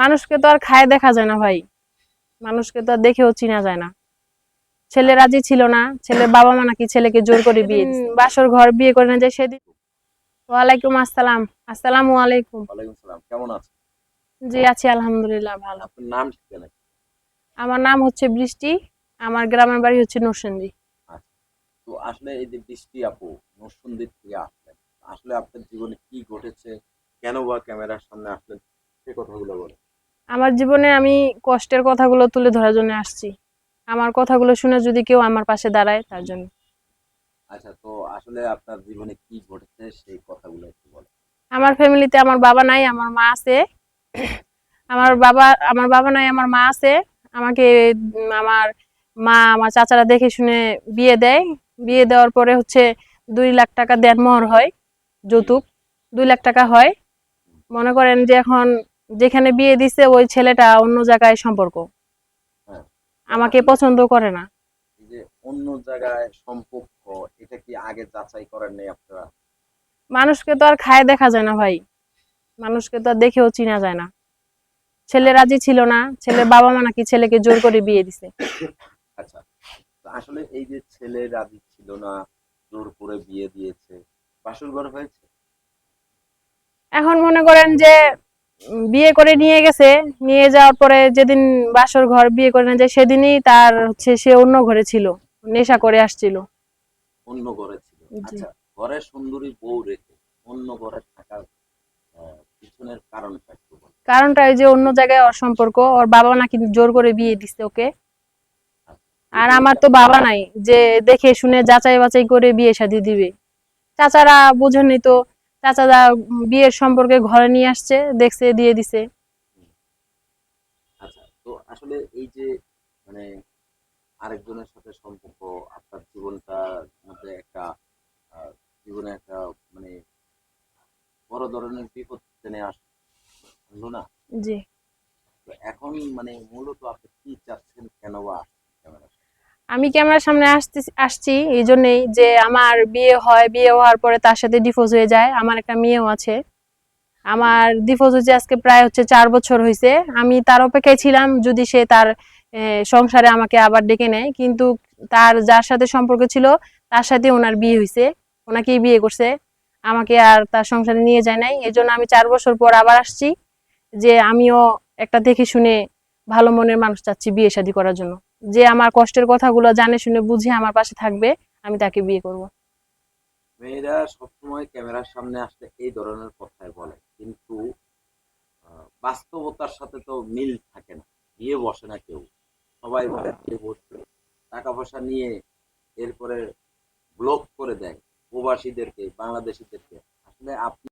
মানুষকে তো আর খায় দেখা যায় না ভাই। মানুষকে তো আর দেখেও চিনা যায় না। ছেলে রাজি ছিল না ছেলের বাবা মা নাকি ছেলেকে জোর করে বিয়ে বাসর ঘর বিয়ে করে না যায় সেদিন। ওয়ালাইকুম আসসালাম। আসসালামু আলাইকুম। ওয়ালাইকুম কেমন আছেন? জি আছি আলহামদুলিল্লাহ ভালো। আপনার নাম ঠিকানা আমার নাম হচ্ছে বৃষ্টি আমার গ্রামের বাড়ি হচ্ছে নরসিংদী। তো আসলে এই যে বৃষ্টি আপু নরসিংদীর থেকে আসলেন। আসলে আপনার জীবনে কি ঘটেছে? কেন বা ক্যামেরার সামনে আসলেন? সে কথাগুলো বলেন। আমার জীবনে আমি কষ্টের কথাগুলো তুলে ধরার জন্য আসছি। আমার কথাগুলো শুনে যদি কেউ আমার পাশে দাঁড়ায় তার জন্য। আচ্ছা তো আসলে আপনার জীবনে কি ঘটেছে সেই কথাগুলো একটু বলেন। আমার ফ্যামিলিতে আমার বাবা নাই আমার মা আছে। আমার বাবা আমার বাবা নাই আমার মা আছে। আমাকে আমার মা আমার চাচারা দেখে শুনে বিয়ে দেয়। বিয়ে দেওয়ার পরে হচ্ছে দুই লাখ টাকা দেন মোহর হয় যৌতুক। দুই লাখ টাকা হয়। মনে করেন যে এখন যেখানে বিয়ে দিছে ওই ছেলেটা অন্য জায়গায় সম্পর্ক। হ্যাঁ। আমাকে পছন্দ করে না। যে অন্য জায়গায় সম্পর্ক এটা কি আগে যাচাই করেন নাই আপনারা? মানুষকে তো আর খায় দেখা যায় না ভাই। মানুষকে তো আর দেখেও চিনা যায় না। ছেলে রাজি ছিল না ছেলের বাবা মা নাকি ছেলেকে জোর করে বিয়ে দিছে। আচ্ছা আসলে এই যে ছেলে রাজি ছিল না জোর করে বিয়ে দিয়েছে বাসর ঘর হয়েছে? এখন মনে করেন যে বিয়ে করে নিয়ে গেছে। নিয়ে যাওয়ার পরে যেদিন বাসর ঘর বিয়ে করে নিয়ে যায় সেদিনই তার হচ্ছে সে অন্য ঘরে ছিল। নেশা করে আসছিল। অন্য ঘরে ছিল। আচ্ছা ঘরে সুন্দরী বউ রেখে অন্য ঘরে থাকার পিছনের কারণটা কারণটা ওই যে অন্য জায়গায় ওর সম্পর্ক ওর বাবা নাকি জোর করে বিয়ে দিছে ওকে। আর আমার তো বাবা নাই যে দেখে শুনে যাচাই বাছাই করে বিয়ে শাদী দিবে। চাচারা বুঝেনি তো উম, বিয়ের সম্পর্কে ঘরে নিয়ে আসছে দেখছে দিয়ে দিছে। আচ্ছা তো আসলে এই যে মানে আরেকজনের সাথে সম্পর্ক আপনার জীবনটার মধ্যে একটা জীবনে একটা মানে বড় ধরনের বিপদ টেনে আসলো না? জি। এখন মানে মূলত আপনি কি চাচ্ছেন কেন বা ক্যামেরা আমি ক্যামেরার সামনে আসতে, আসছি এই জন্যেই যে আমার বিয়ে হয়, বিয়ে হওয়ার পরে তার সাথে ডিভোর্স হয়ে যায়। আমার একটা মেয়েও আছে। আমার ডিভোর্স হয়েছে আজকে প্রায় হচ্ছে চার বছর হয়েছে আমি তার অপেক্ষায় ছিলাম যদি সে তার সংসারে আমাকে আবার ডেকে নেয়। কিন্তু তার যার সাথে সম্পর্ক ছিল, তার সাথে ওনার বিয়ে হয়েছে ওনাকেই বিয়ে করছে। আমাকে আর তার সংসারে নিয়ে যায় নাই। এই জন্য আমি চার বছর পর আবার আসছি যে আমিও একটা দেখে শুনে ভালো মনের মানুষ চাচ্ছি বিয়ে শাদী করার জন্য। যে আমার কষ্টের কথাগুলো জানে শুনে বুঝে আমার পাশে থাকবে, আমি তাকে বিয়ে করব। মেয়েরা সবসময় ক্যামেরার সামনে আসলে এই ধরনের কথাই বলে। কিন্তু বাস্তবতার সাথে তো মিল থাকে না। বিয়ে বসে না কেউ। সবাই বলে বিয়ে বসবে? টাকা পয়সা নিয়ে এরপরে ব্লক করে দেয়। প্রবাসীদেরকে, বাংলাদেশিদেরকে। আসলে আপনি